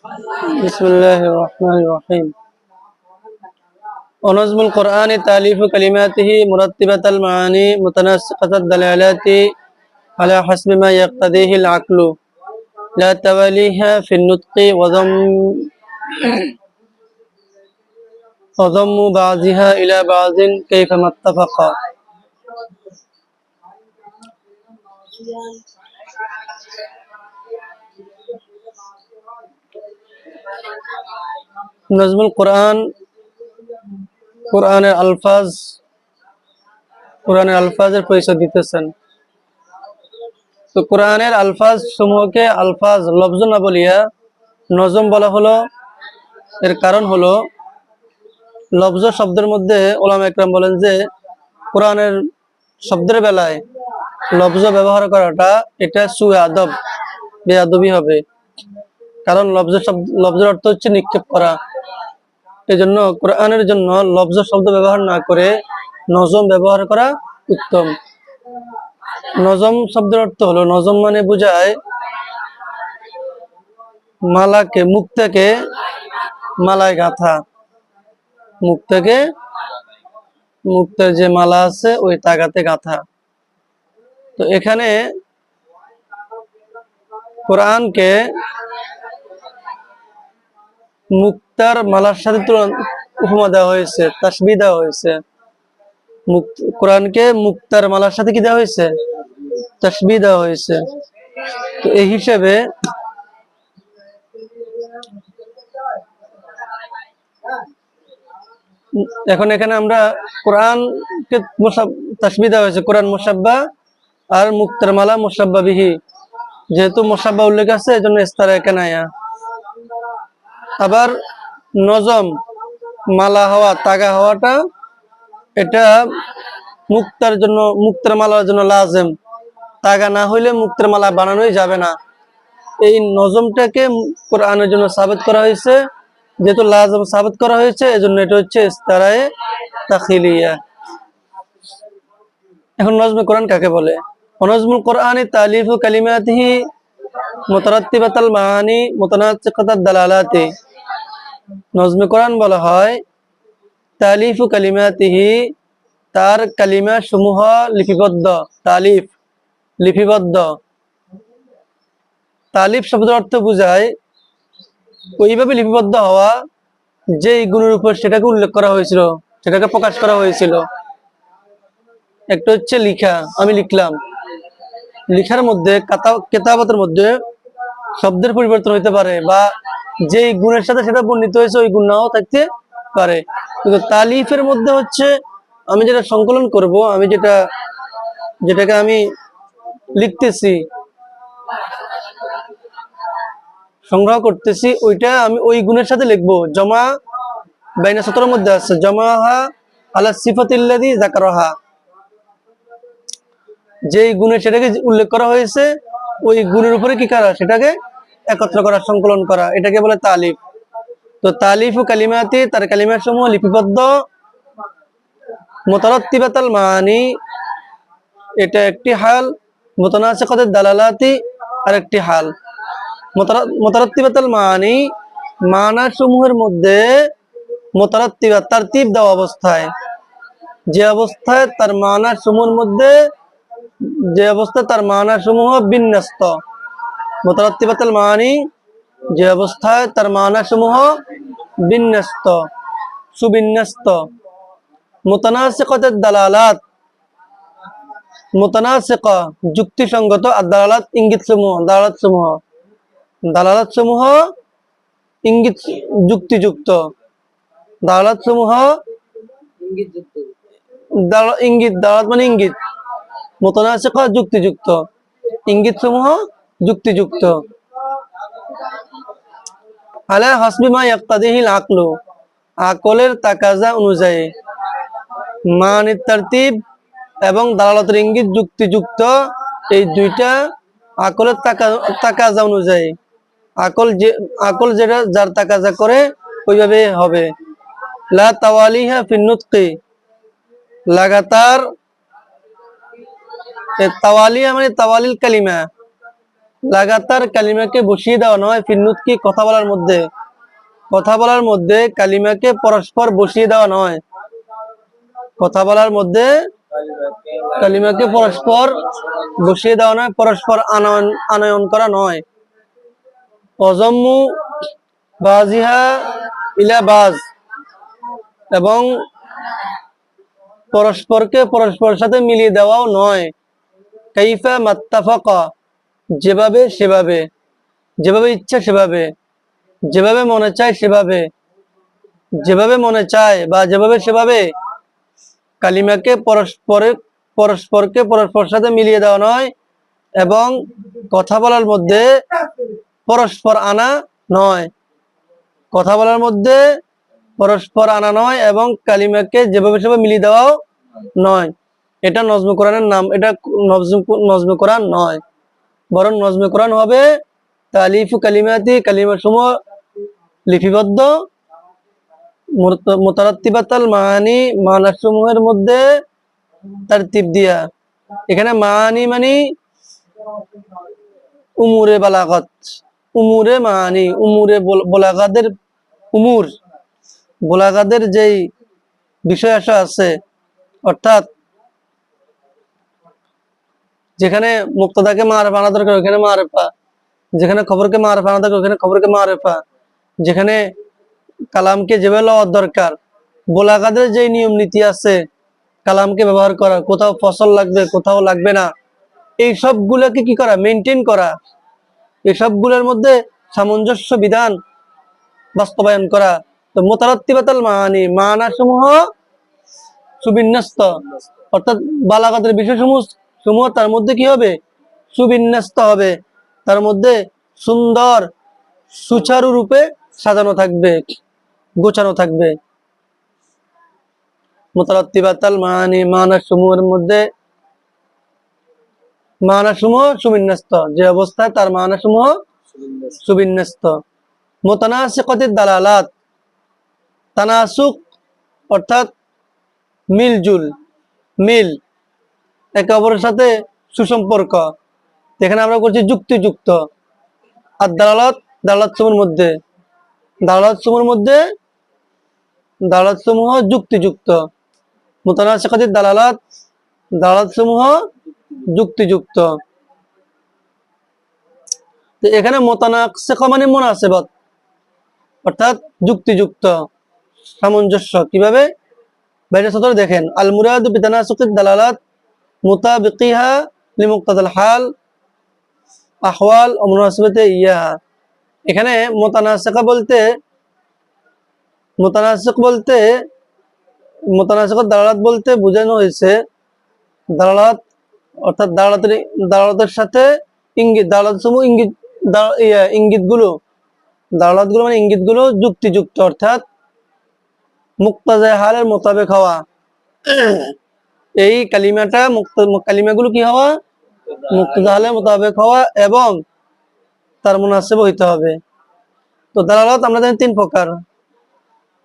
بسم الله الرحمن الرحيم. ونظم القرآن تأليف كلماته مرتبة المعاني متناسقة الدلالات على حسب ما يقتضيه العقل. لا تواليها في النطق وضم وضم بعضها إلى بعض كيفما اتفقا. নজমুল কোরআন, কোরআনের আলফাজ, কোরআনের আলফাজের পরিচয় দিতেছেন। তো কোরআনের আলফাজ সমূহকে আলফাজ লফজ না বলিয়া নজম বলা হলো। এর কারণ হলো, লফজ শব্দের মধ্যে ওলাম একরাম বলেন যে, কোরআনের শব্দের বেলায় লফজ ব্যবহার করাটা এটা সুয়ে আদব, বেআদবি হবে। কারণ লফজ শব্দ, লফজের অর্থ হচ্ছে নিক্ষেপ করা। এই জন্য কোরআনের জন্য লফজ শব্দ ব্যবহার না করে নজম ব্যবহার করা উত্তম। নজম শব্দের অর্থ হলো, নজম মানে বোঝায় মালাকে মুখ থেকে মালায় গাঁথা। মুখ থেকে মুক্তের যে মালা আছে ওই তাগাতে গাঁথা। তো এখানে কোরআনকে মুক্তার মালার সাথে উপমা দেওয়া হয়েছে তাসবি দেওয়া হয়েছে। কোরআনকে মুক্তার মালার সাথে কি দেওয়া হয়েছে? তাসবি দেওয়া হয়েছে। তো এই হিসেবে এখন এখানে আমরা কোরআনকে তাসবি দেওয়া হয়েছে, কোরআন মোসাব্বা আর মুক্তার মালা মোসাব্বা বিহি যেহেতু মোসাব্বা উল্লেখ আছে এই জন্য ইস্তারা এখানে আয়া। আবার নজম মালা হওয়া, তাগা হওয়াটা এটা মুক্তার জন্য, মুক্তার মালার জন্য লাজেম। তাগা না হইলে মুক্তার মালা বানানোই যাবে না। এই নজমটাকে কোরআনের জন্য সাবেত করা হয়েছে। যেহেতু লাজম সাবেত করা হয়েছে, এজন্য এটা হচ্ছে ইস্তারায়ে তাখিলিয়া। এখন নজমে কোরআন কাকে বলে? নজমুল কোরআনে তালিফু কালিমাতিহি মুতারাত্তিবাতাল মাআনি মুতানাসিকাতাদ দালালাতি। নজমে কোরআন বলা হয়, তালিফু কালিমাতিহি, তার কালিমা সমূহ লিপিবদ্ধ, তালিফ লিপিবদ্ধ। তালিফ শব্দের অর্থ বোঝায়, ওইভাবে লিপিবদ্ধ হওয়া যে গুণের উপর সেটাকে উল্লেখ করা হয়েছিল, সেটাকে প্রকাশ করা হয়েছিল। একটা হচ্ছে লিখা, আমি লিখলাম। লিখার মধ্যে কেতাবতের মধ্যে শব্দের পরিবর্তন হইতে পারে বা যে গুণের সাথে সেটা বর্ণিত হয়েছে, ওই গুণ নাও থাকতে পারে। কিন্তু তালিফের মধ্যে হচ্ছে, আমি যেটা সংকলন করব, আমি যেটা, যেটাকে আমি লিখতেছি, সংগ্রহ করতেছি, ওইটা আমি ওই গুণের সাথে লিখব। জমা বাইনা সতরের মধ্যে আছে জমাহা আলা সিফাতিল্লাদি জাকারহা যে গুণের সেটাকে উল্লেখ করা হয়েছে, ওই গুণের উপরে কি করা? সেটাকে একত্র করা, সংকলন করা, এটাকে বলে তালিফ। তো তালিফ ও কালিমাতি, তার কালিমার সমূহ লিপিবদ্ধ। মোতারত্তিবাতাল মানি, এটা একটি হাল। মোতনাসিকতের দালালাতি আর একটি হাল মোতারত্তিবাতাল মানি মানা সমূহের মধ্যে মোতারত্তিবা তার তীব দেওয়া অবস্থায়। যে অবস্থায় তার মানা সমূহের মধ্যে, যে অবস্থায় তার মানা সমূহ বিন্যস্ত। মোতারত্তিবাতাল মানি, যে অবস্থায় তার মানা সমূহ বিন্যস্ত, সুবিন্যস্ত। মোতানাসিকতের দালালাত, মোতানাসিকা যুক্তিসঙ্গত আর দালালাত ইঙ্গিত সমূহ দালালাত সমূহ দালালাত সমূহ ইঙ্গিত যুক্তিযুক্ত। দালালাত সমূহ ইঙ্গিত দালাত মানে ইঙ্গিত। মোতানাসিকা যুক্তিযুক্ত। ইঙ্গিত সমূহ যুক্তিযুক্ত। আলা হাসবিমা ইয়াক্তাদিহিল আকলু, আকলের তাকাজা অনুযায়ী। মানিত তারতিব এবং দালালতের ইঙ্গিত যুক্তিযুক্ত এই দুইটা আকলের তাকাজা অনুযায়ী। আকল যে, আকল যেটা যার তাকাজা করে, ওইভাবে হবে। লা তাওয়ালিহা ফিন্নুতকি লাগাতার তাওয়ালিয়া মানে তাওয়ালিল কালিমা। লাগাতার কালিমাকে বসিয়ে দেওয়া নয় ফিন্নুত কি কথা বলার মধ্যে। কথা বলার মধ্যে কালিমাকে পরস্পর বসিয়ে দেওয়া নয়। কথা বলার মধ্যে কালিমাকে পরস্পর বসিয়ে দেওয়া নয়, পরস্পর আনয়ন আনয়ন করা নয়। অজম্মু বাজিহা ইলা বাজ এবং পরস্পরকে পরস্পরের সাথে মিলিয়ে দেওয়াও নয়। কাইফা মাত্তাফাকা যেভাবে সেভাবে, যেভাবে ইচ্ছা সেভাবে, যেভাবে মনে চায় সেভাবে, যেভাবে মনে চায় বা যেভাবে সেভাবে কালিমাকে পরস্পরের পরস্পরকে পরস্পরের সাথে মিলিয়ে দেওয়া নয় এবং কথা বলার মধ্যে পরস্পর আনা নয়। কথা বলার মধ্যে পরস্পর আনা নয় এবং কালিমাকে যেভাবে সেভাবে মিলিয়ে দেওয়াও নয়। এটা নজম কোরআনের নাম, এটা নজম, নজমে কোরআন নয়। বরং নজমে কোরআন হবে, তালিফু কালিমাতি কালিমা সমূহ লিপিবদ্ধ মোতারাত্তিবাতাল মানি মানা সমূহের মধ্যে তার তিপ দিয়া। এখানে মানি মানে উমুরে বালাগত। উমুরে মানি উমুরে বল- বলাগাদের উমুর। বলাগাদের যেই বিষয় আসা আছে, অর্থাৎ যেখানে মুক্তদাকে মারে আনা দরকার ওখানে মারেফা যেখানে খবরকে মারে আনা দরকার ওখানে খবরকে মারেফা যেখানে কালামকে যেভাবে লওয়ার দরকার বোলাগাদের যে নিয়ম নীতি আছে, কালামকে ব্যবহার করা, কোথাও ফসল লাগবে, কোথাও লাগবে না, এই সবগুলোকে কি করা মেনটেন করা, এই সবগুলোর মধ্যে সামঞ্জস্য বিধান বাস্তবায়ন করা। তো মোতারাত্তিবাতাল মানি মানা সমূহ সুবিন্যস্ত। অর্থাৎ বালাগাতের বিষয়সমূহ সমূহ, তার মধ্যে কি হবে? সুবিন্যস্ত হবে। তার মধ্যে সুন্দর, সুচারু রূপে সাজানো থাকবে, গোছানো থাকবে। মোতারাত্তিবাতাল মানি মানা সমূহের মধ্যে মানা সমূহ সুবিন্যস্ত। যে অবস্থায় তার মানা সমূহ সুবিন্যস্ত। মোতানাসিকতির দালালাত, তানাসুক অর্থাৎ মিলজুল, মিল। একে অপরের সাথে সুসম্পর্ক। এখানে আমরা করছি যুক্তিযুক্ত। আর দালালত দালালত সমূহের মধ্যে। দালালত সমূহের মধ্যে, দালালত সমূহ যুক্তিযুক্ত। মোতানাসিকতির দালালাত, দালালত সমূহ যুক্তিযুক্ত। এখানে মোতানাসিকা মানে মোনাসেবত। অর্থাৎ যুক্তিযুক্ত, সামঞ্জস্য। কীভাবে? বাইরে সতর দেখেন। আল মুরাদ বিতানাসুকিদ দালালাত হাল এখানে মোতানাসিকা বলতে মোতানাসিক বলতে মোতানাসিকত দালালাত বলতে বোঝানো হয়েছে। দালালাত অর্থাৎ দালালাতের দালালাতের সাথে ইঙ্গিত দালালাত সমূহ ইঙ্গিত দা- ইয়া, ইঙ্গিতগুলো দালালাতগুলো মানে ইঙ্গিতগুলো যুক্তিযুক্ত অর্থাৎ মুক্তাজা হালের মোতাবেক হওয়া। এই কালিমাটা মুক্ত, কালিমাগুলো কি হওয়া? মুক্তাজা হালের মোতাবেক হওয়া এবং তার মুনাসেব হইতে হবে। তো দালালত আমরা জানি তিন প্রকার।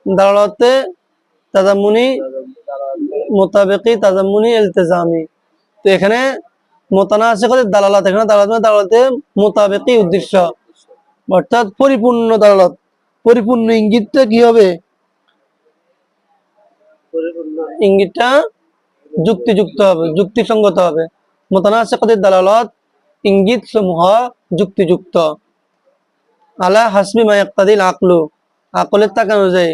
দালালতে তাজামুনি মোতাবেকি তাজামুনি ইলতেজামি। তো এখানে মোতানাসিকতে দালালত, এখানে দালালত মানে দালালতে মোতাবেকি উদ্দেশ্য। অর্থাৎ পরিপূর্ণ দালালত। পরিপূর্ণ ইঙ্গিতটা কি হবে? ইঙ্গিতটা যুক্তিযুক্ত হবে, যুক্তিসঙ্গত হবে। মোতানাসিকতের দালালত, ইঙ্গিত সমূহ যুক্তিযুক্ত। আলা হাসবি মায়াক্তাদিল আকলু, আকলের তাক অনুযায়ী।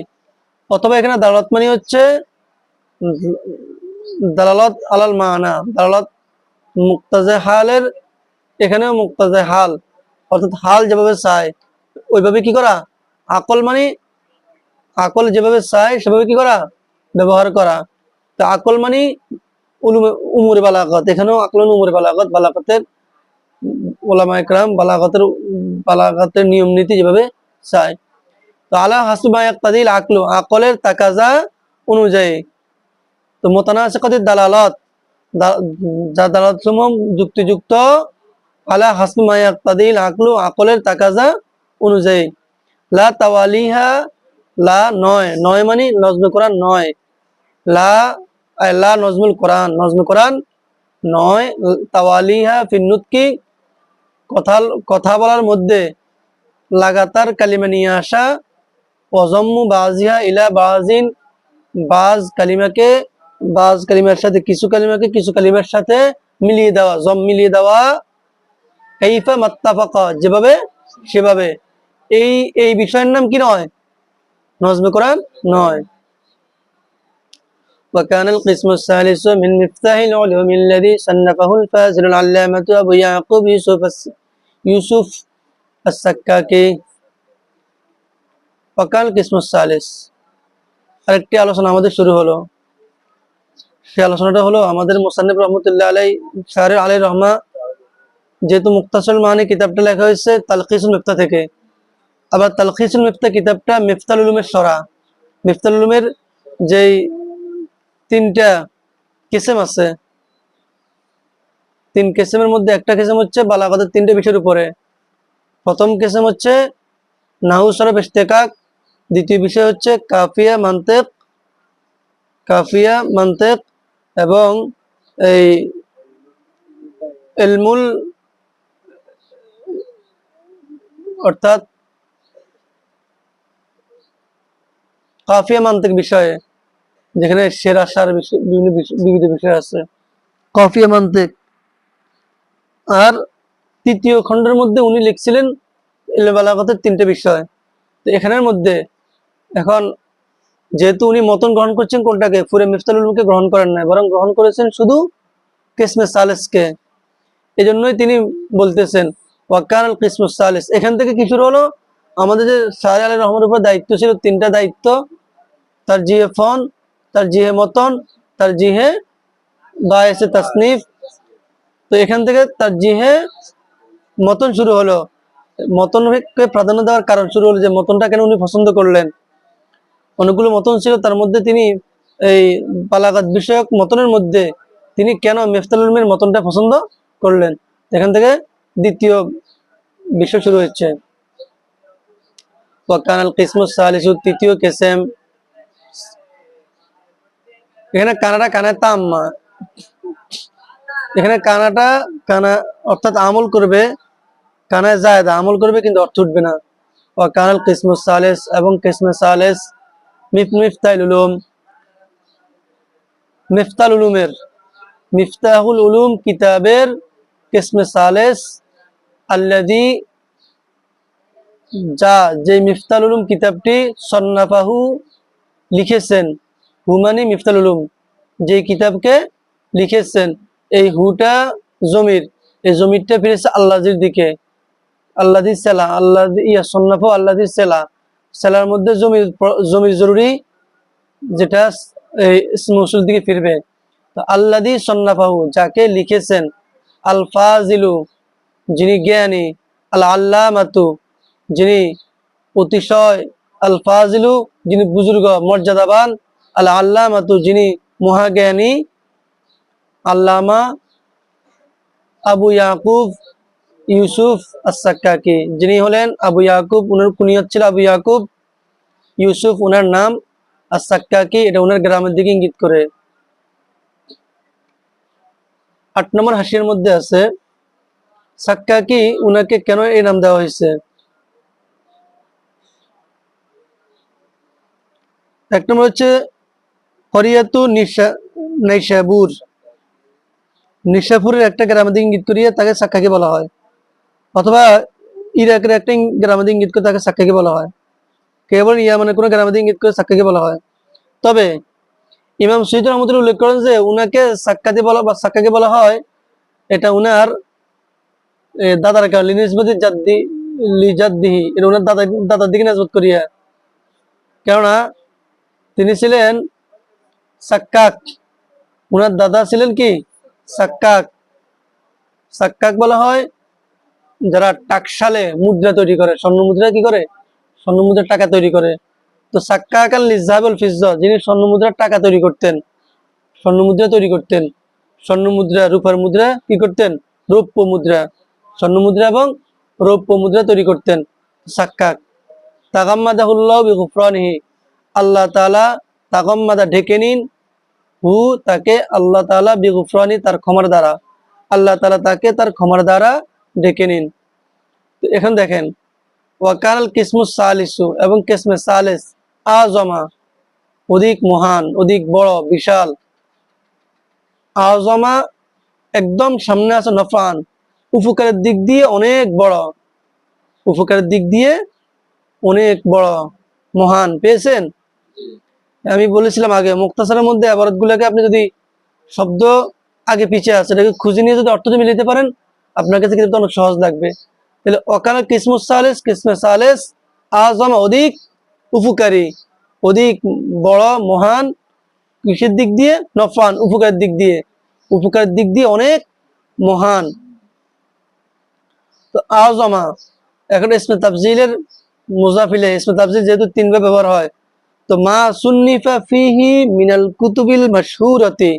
অথবা এখানে দালালত মানে হচ্ছে, দালালত আলাল মানা, দালালত মুক্তাজে হালের, এখানেও মুক্তাজে হাল। অর্থাৎ হাল যেভাবে চায়, ওইভাবে কি করা? আকল মানে আকল যেভাবে চায়, সেভাবে কি করা? ব্যবহার করা। তো আকল মানে উলুমে- বালাগত, এখানেও আকলন উমুরে বালাগত, বালাগতের ওলামা একরাম বালাগতের বালাগতের নিয়ম নীতি যেভাবে চায়। তো আলা হাসুবা ইকতাদিল আকলু, আকলের তাকাজা অনুযায়ী। তো মোতানাসিকাতির দালালত যা দালালত সমূহ যুক্তিযুক্ত, আলা হাসুমা ইকতাদিল আকলু, আকলের তাকাজা অনুযায়ী। লা তাওয়ালিহা, লা নয় নয় মানে নজমে কোরআন নয়। লা লা নজমুল কোরআন নজমুল কোরআন নয়, তাওয়ালিহা ফিন্নুত কি কথা কথা বলার মধ্যে লাগাতার কালিমা নিয়ে আসা অজম্মু বাজিহা ইলা বাজিন, বাজ কালিমাকে, বাজ কালিমার সাথে কিছু কালিমাকে কিছু কালিমার সাথে মিলিয়ে দেওয়া, জম মিলিয়ে দেওয়া, কাইফা মাত্তাফাকা, যেভাবে, সেভাবে। এই এই বিষয়ের নাম কি নয়? নজমে কোরআন নয়। وكان القسم الثالث من مفتاح العلوم الذي صنفه الفازل العلامة أبو يعقوب يوسف الس- يوسف السكاكي وكان القسم الثالث আরেকটি আলোচনা আমাদের শুরু হলো সেই আলোচনাটা হলো আমাদের মোসান্নিব রহমতুল্লাহ আলাই শাহরের আলী রহমা যেহেতু মুক্তাসুল মানি কিতাবটা লেখা হয়েছে তালখিসুল মিফতা থেকে আবার তালখিসুল মিফতা কিতাবটা মিফতাল উলুমের সরা মিফতাল উলুমের যেই তিনটা কিসেম আছে। তিন কিসেমের মধ্যে একটা কিসেম হচ্ছে বালাগতের তিনটে বিষয়ের উপরে। প্রথম কিসেম হচ্ছে নাহু সরফ ইস্তেকাক দ্বিতীয় বিষয় হচ্ছে কাফিয়া মান্তেক কাফিয়া মান্তেক এবং এই এলমুল অর্থাৎ কাফিয়া মান্তিক বিষয়ে। যেখানে সেরা সার বিভিন্ন বিবিধ বিষয় আছে। কাফিয়া মান্তিক আর তৃতীয় খণ্ডের মধ্যে উনি লিখছিলেন ইলমে তিনটে বিষয়। তো এখানের মধ্যে এখন যেহেতু উনি মতন গ্রহণ করছেন কোনটাকে, ফুরে মিফতাল উলুমকে গ্রহণ করেন নাই, বরং গ্রহণ করেছেন শুধু কিসমে সালেসকে। এই জন্যই তিনি বলতেছেন ওয়াকান আল কিসমুস সালেস। এখান থেকে কিছু হলো আমাদের যে শাহরি আলী রহমানের উপর দায়িত্ব ছিল, তিনটা দায়িত্ব, তার জিহে ফন তার জিহে মতন তার জিহে বায়েসে তাসনিফ। তো এখান থেকে তার জিহে মতন শুরু হলো। মতনকে প্রাধান্য দেওয়ার কারণ শুরু হলো যে মতনটা কেন উনি পছন্দ করলেন। অনেকগুলো মতন ছিল, তার মধ্যে তিনি এই বালাগাত বিষয়ক মতনের মধ্যে তিনি কেন মেফতাল উলমের মতনটা পছন্দ করলেন। এখান থেকে দ্বিতীয় বিষয় শুরু হচ্ছে ওয়াকানাল কিসমুস সালিসু, তৃতীয় কেসেম এখানে কানাডা কানে তাম্মা এখানে কানাটা কানা, অর্থাৎ আমল করবে, কানায় জায়দ, আমল করবে কিন্তু অর্থ উঠবে না। ও কানাল কিসমুস সালেস এবং কিসমে সালেস মিফ উলুম। মিফতাল উলুমের, মিফতাহুল উলুম কিতাবের কিসমে সালেস আল্লাদি যা, যে মিফতাল উলুম কিতাবটি সন্নাফাহু লিখেছেন। হুমানি মিফতাল উলুম, যে কিতাবকে লিখেছেন, এই হুটা জমির, এই জমিরটা ফিরেছে আল্লাহজির দিকে। আল্লাদি সেলা আল্লাহ ইয়া সন্নাফ আল্লাদি সেলা। সেলার মধ্যে জমির জমির জরুরি যেটা এই মসুল দিকে ফিরবে। তো আল্লাদি সন্নাফাহু যাকে লিখেছেন আল ফাজিলু যিনি জ্ঞানী আল আল্লামাতু যিনি অতিশয় আল ফাজিলু যিনি বুজুর্গ, মর্যাদাবান আল আল্লামাতু যিনি মহাজ্ঞানী, আল্লামা আবু ইয়াকুব ইউসুফ আসাক্কাকি যিনি হলেন আবু ইয়াকুব, উনার কুনিয়ত ছিল আবু ইয়াকুব ইউসুফ, উনার নাম আসাক্কাকি এটা উনার গ্রামের দিকে ইঙ্গিত করে। আট নম্বর হাসির মধ্যে আছে, সাক্কাকি উনাকে কেন এই নাম দেওয়া হয়েছে? এক নম্বর হচ্ছে হরিয়াতু নিশা নাইশাবুর নিশাপুরের একটা গ্রামের দিকে ইঙ্গিত করিয়ে তাকে সাক্ষাকে বলা হয়। অথবা ইরাকের একটা গ্রামের দিকে ইঙ্গিত করে তাকে সাক্ষাকে বলা হয়। কেবল ইয়ামানের কোনো গ্রামের দিকে ইঙ্গিত করে সাক্ষাকে বলা হয়। তবে ইমাম সৈয়দ রহমতুল্লাহ উল্লেখ করেন যে উনাকে সাক্ষাতে বলা বা সাক্ষাকে বলা হয়, এটা উনার দাদার কারণ। লিনিসবতি জাদ্দি লিজাদ্দিহি এটা উনার দাদা দাদার দিকে নাজবত করিয়া। কেননা তিনি ছিলেন সাক্কাক। উনার দাদা ছিলেন কি? সাক্কাক। সাক্কাক বলা হয় যারা টাকশালে মুদ্রা তৈরি করে, স্বর্ণ মুদ্রা কি করে? স্বর্ণ মুদ্রার টাকা তৈরি করে। তো সাক্কাক আল লিজাবুল ফিজ্জা, যিনি স্বর্ণ মুদ্রার টাকা তৈরি করতেন, স্বর্ণ মুদ্রা তৈরি করতেন, স্বর্ণ মুদ্রা, রূপার মুদ্রা কি করতেন? রৌপ্য মুদ্রা, স্বর্ণ মুদ্রা এবং রৌপ্য মুদ্রা তৈরি করতেন। সাক্কাক। তাগাম্মাদাহুল্লাহ বিগুফরানিহি। আল্লাহ তাআলা তাগাম্মাদা ঢেকে নিন। হু, তাকে আল্লাহ তাআলা বিগুফরানি তার ক্ষমার দ্বারা, আল্লাহ তাআলা তাকে তার ক্ষমার দ্বারা ডেকে নিন। এখন দেখেন ওয়াকানাল কিসমুস সালিসু, এবং কিসমে সালেস আজমা, অধিক মহান, অধিক বড়, বিশাল। আজমা একদম সামনে আছে নফান উপকারের দিক দিয়ে অনেক বড়। উপকারের দিক দিয়ে অনেক বড়, মহান, পেয়েছেন? আমি বলেছিলাম আগে, মুক্তাসারের মধ্যে আবারত গুলাকে আপনি যদি শব্দ আগে পিছিয়ে আছে এটাকে খুঁজে নিয়ে যদি অর্থটা মিলিতে পারেন, আপনার কাছে কিন্তু অনেক সহজ লাগবে। তাহলে অকানা কিসমুস সালেস, কিসমে সালেস, আজম অধিক উপকারী। অধিক বড়, মহান কৃষির দিক দিয়ে? নফান, উপকারের দিক দিয়ে। উপকারের দিক দিয়ে অনেক মহান। তো আজমা, এখন ইসমে তাফজিলের মুজাফিলে, ইসমে তাফজিল যেহেতু তিনবার ব্যবহার হয় তো মা সুন্নিফা ফিহি মিনাল কুতুবিল মাশহুরাতি।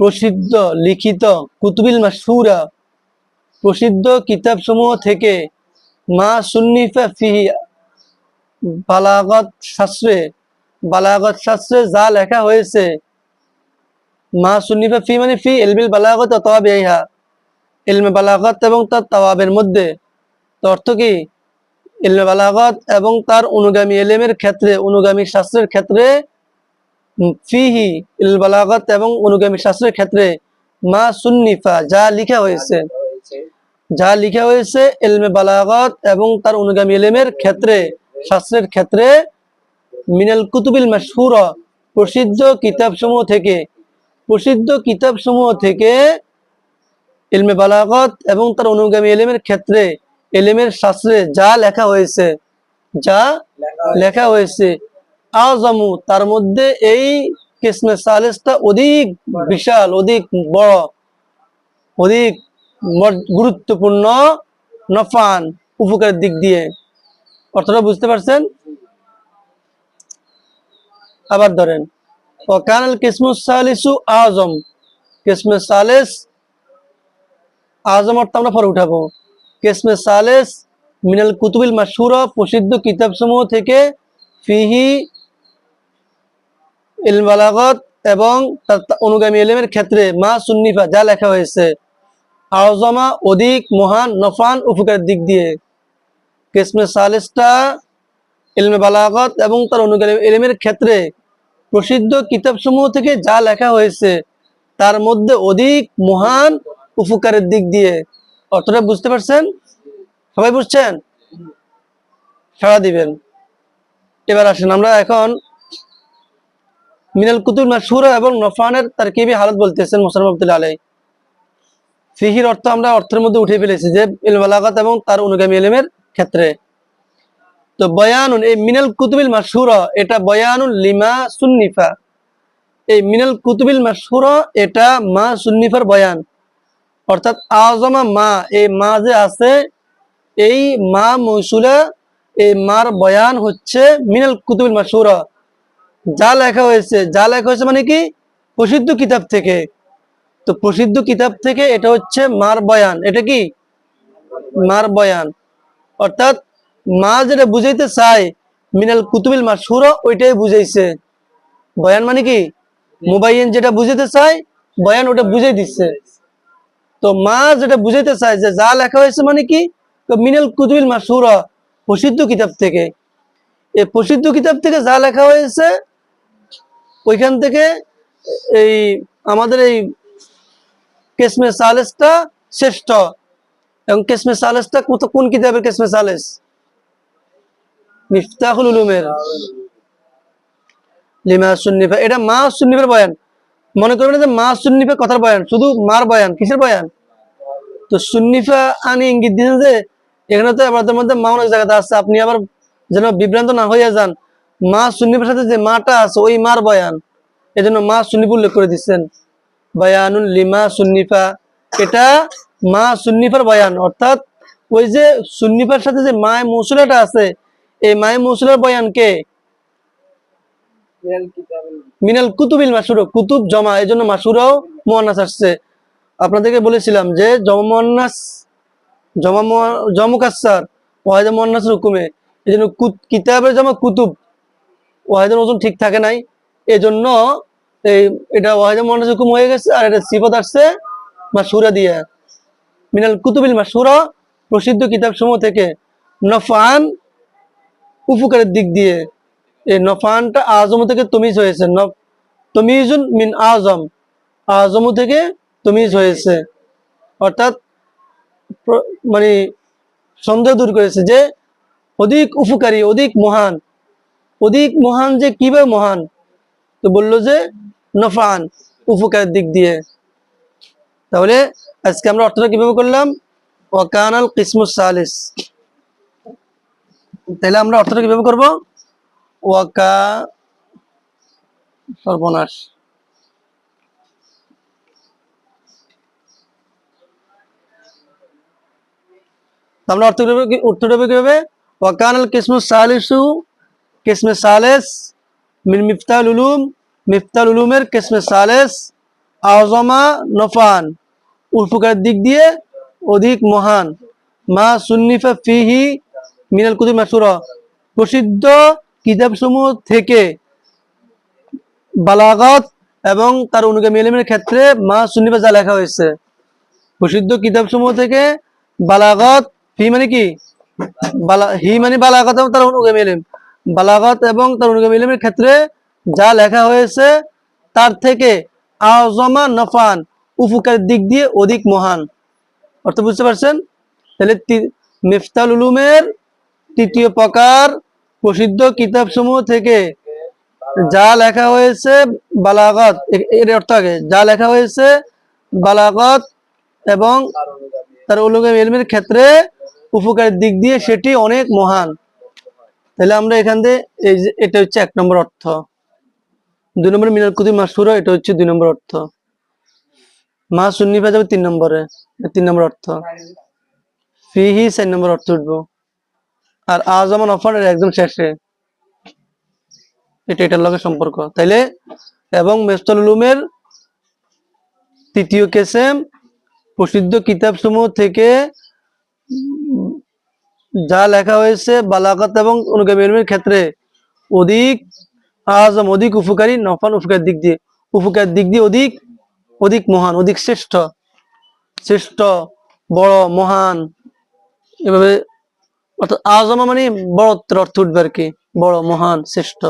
প্রসিদ্ধ, লিখিত কুতুবিল মাশহুরা, প্রসিদ্ধ কিতাব সমূহ থেকে মা সুন্নিফা ফিহি বালাগত শাস্ত্রে বালাগত শাস্ত্রে যা লেখা হয়েছে, মা সুন্নিফা ফি মানে ফি এলবিল বালাগত অথবা বেহা ইলমে বালাগত এবং তার তাওয়াবের মধ্যে। তো অর্থ কি? ইলমে এবং তার অনুগামী এলেমের ক্ষেত্রে, অনুগামী শাস্ত্রের ক্ষেত্রে ফিহি ইল এবং অনুগামী শাস্ত্রের ক্ষেত্রে, মা সুন্নিফা, যা লিখা হয়েছে। যা লিখা হয়েছে এলমে বালাগত এবং তার অনুগামী এলেমের ক্ষেত্রে, শাস্ত্রের ক্ষেত্রে, মিনাল কুতুবিল মাশহুরা, প্রসিদ্ধ কিতাবসমূহ থেকে, প্রসিদ্ধ কিতাবসমূহ থেকে ইলমে বালাগত এবং তার অনুগামী এলেমের ক্ষেত্রে এলেমের শাস্ত্রে যা লেখা হয়েছে যা লেখা হয়েছে। আজমু তার মধ্যে এই কিসমে সালেসটা অধিক বিশাল অধিক বড় অধিক গুরুত্বপূর্ণ নফান উপকারের দিক দিয়ে। অর্থটা বুঝতে পারছেন? আবার ধরেন ওকানাল কিসমুস সালিসু আজম। কিসমে সালেস আজম অর্থ আমরা পরে উঠাবো। কেসমে সালেস মিনাল কুতুবিল মাশহুরা, প্রসিদ্ধ কিতাবসমূহ থেকে ফিহি ইলম বালাগত এবং তার অনুগামী এলেমের ক্ষেত্রে মা সুন্নিফা যা লেখা হয়েছে আজমা অধিক মহান, নফান উপকারের দিক দিয়ে। কেসমে সালেসটা ইলমে বালাগত এবং তার অনুগামী এলেমের ক্ষেত্রে প্রসিদ্ধ কিতাবসমূহ থেকে যা লেখা হয়েছে, তার মধ্যে অধিক মহান উপকারের দিক দিয়ে। অর্থটা বুঝতে পারছেন? সবাই বুঝছেন? সাড়া দিবেন। এবার আসেন আমরা এখন মিনাল কুতুব মাসহুরা এবং নফানের তার কেবি হালত বলতেছেন মোসারম আব্দুল্লাহ আলাই। ফিহির অর্থ আমরা অর্থের মধ্যে উঠে ফেলেছি যে ইলমালাগাত এবং তার অনুগামী এলেমের ক্ষেত্রে। তো বয়ানুন, এই মিনাল কুতুবিল মাসহুরা এটা বয়ানুন লিমা সুন্নিফা। এই মিনাল কুতুবিল মাসহুরা এটা মা সুন্নিফার বয়ান। অর্থাৎ আজমা মা, এই মা যে আছে, এই মা মৌসুলা এই মার বয়ান হচ্ছে মিনাল কুতুবিল মাসহুরা যা লেখা হয়েছে, যা লেখা হয়েছে মানে কি? প্রসিদ্ধ কিতাব থেকে। তো প্রসিদ্ধ কিতাব থেকে এটা হচ্ছে মার বয়ান। এটা কি? মার বয়ান। অর্থাৎ মা যেটা বুঝাইতে চায়, মিনাল কুতুবিল মাসহুরা ওইটাই বুঝাইছে। বয়ান মানে কি? মোবাইন যেটা বুঝাইতে চায়, বয়ান ওটা বুঝাই দিচ্ছে। তো মা যেটা বুঝাইতে চায় যে যা লেখা হয়েছে মানে কি? মিনাল কুতুবিল মাসহুরা প্রসিদ্ধ কিতাব থেকে। এই প্রসিদ্ধ কিতাব থেকে যা লেখা হয়েছে, ওইখান থেকে এই আমাদের এই কেসমে সালেসটা শ্রেষ্ঠ। এবং কেসমে সালেসটা কত- কোন কিতাবের কেসমে সালেস? মিফতাহুল উলুমের। লিমা সুন্নিফা, এটা মা সুন্নিফের বয়ান। মনে করবেন যে মা সুন্নিফা কথার বয়ান, শুধু মার বয়ান, কিসের বয়ান? তো সুন্নিফা আনি ইঙ্গিত দিয়েছেন যে, এখানে তো আমাদের মধ্যে মা অনেক জায়গাতে আছে, আপনি আবার যেন বিভ্রান্ত না হয়ে যান, মা সুন্নিফার সাথে যে মাটা আছে, ওই মার বয়ান, এজন্য মা সুন্নিফ উল্লেখ করে দিচ্ছেন। বয়ানুল লিমা সুন্নিফা, এটা মা সুন্নিফার বয়ান, অর্থাৎ ওই যে সুন্নিফার সাথে যে মায় মৌসুলাটা আছে, এই মায় মৌসুলার বয়ান কে মিনাল কুতুবিল মাসুর, কুতুব জমা এই জন্য মাসুরাও মোয়ান্নাস আসছে। আপনাদেরকে বলেছিলাম যে জমা মোয়ান্নাস, জমা জমকাসার ওয়াহিদা মোয়ান্নাসের হুকুমে এই জন্য কুত- কিতাবের জমা কুতুব। ওয়াহিদের ওজন ঠিক থাকে নাই এই জন্য এই, এটা ওয়াহিদা মোয়ান্নাস হুকুম হয়ে গেছে, আর এটা সিফত আসছে মাসুরা দিয়ে। মিনাল কুতুবিল মাসুরা প্রসিদ্ধ কিতাব সমূহ থেকে নফান উপকারের দিক দিয়ে এই নফানটা আজম থেকে তমিজ হয়েছে। তমিজুন মিন আজম। আজম থেকে তুমিজ হয়েছে। অর্থাৎ মানে সন্দেহ দূর করেছে যে অধিক উপকারী, অধিক মহান অধিক মহান যে কীভাবে মহান? তো বলল যে নফান, উপকারের দিক দিয়ে। তাহলে আজকে আমরা অর্থটা কীভাবে করলাম? ওয়াকানাল কিসমুস সালিস। তাহলে আমরা অর্থটা কীভাবে করব? ওয়াকা সর্বনাশ। তো আমরা অর্থ উত্তরটা হবে ওয়াকানাল কিসমুস সালিসু কিসমে সালেস মিন মিফতাল উলুম। মিফতাল উলুমের কিসমে সালেস আজমা নফান উপকার দিক দিয়ে অধিক মহান। মা সুন্নিফা ফিহি মিনাল কুতুব মাসুরা। প্রসিদ্ধ কিতাবসমূহ থেকে বালাগত এবং তার অনুগামী এলিমের ক্ষেত্রে মা সুন্নিফা যা লেখা হয়েছে। প্রসিদ্ধ কিতাবসমূহ থেকে বালাগত, ফি মানে কি? বালা, হি মানে বালাগত এবং তার অনুগামী এলিম। বালাগত এবং তার অনুগামী এলিমের ক্ষেত্রে যা লেখা হয়েছে, তার থেকে আজমা, নফান উপকার দিক দিয়ে অধিক মহান। অর্থ বুঝতে পারছেন? তাহলে মিফতাল উলুমের তৃতীয় প্রকার প্রসিদ্ধ কিতাব সমূহ থেকে যা লেখা হয়েছে বালাগত, এর অর্থ আগে, যা লেখা হয়েছে বালাগত এবং তার উলুগাম ইলমের ক্ষেত্রে উপকারের দিক দিয়ে সেটি অনেক মহান। তাহলে আমরা এখান থেকে এই যে, এটা হচ্ছে এক নম্বর অর্থ। দুই নম্বর মিনাল কুতুব মাসুরা এটা হচ্ছে দুই নম্বর অর্থ। মা সুন্নিফা যাবে তিন নম্বরে, তিন নম্বর অর্থ। ফিহি চার নম্বর অর্থ উঠবো। আর আজমান অফার একদম শেষে। এটা এটার লগে সম্পর্ক। তাইলে, এবং মেস্তল উলুমের তৃতীয় কেসেম প্রসিদ্ধ কিতাব সমূহ থেকে যা লেখা হয়েছে বালাকাত এবং অনুগামী ইলমের ক্ষেত্রে অধিক আজম অধিক উপকারী নফান উপকার দিক দিয়ে উপকার দিক দিয়ে অধিক অধিক মহান, অধিক শ্রেষ্ঠ। শ্রেষ্ঠ, বড়, মহান, এভাবে অর্থাৎ আজমা মানে বড়ত্বের অর্থ উঠবে আর কি বড় মহান শ্রেষ্ঠ।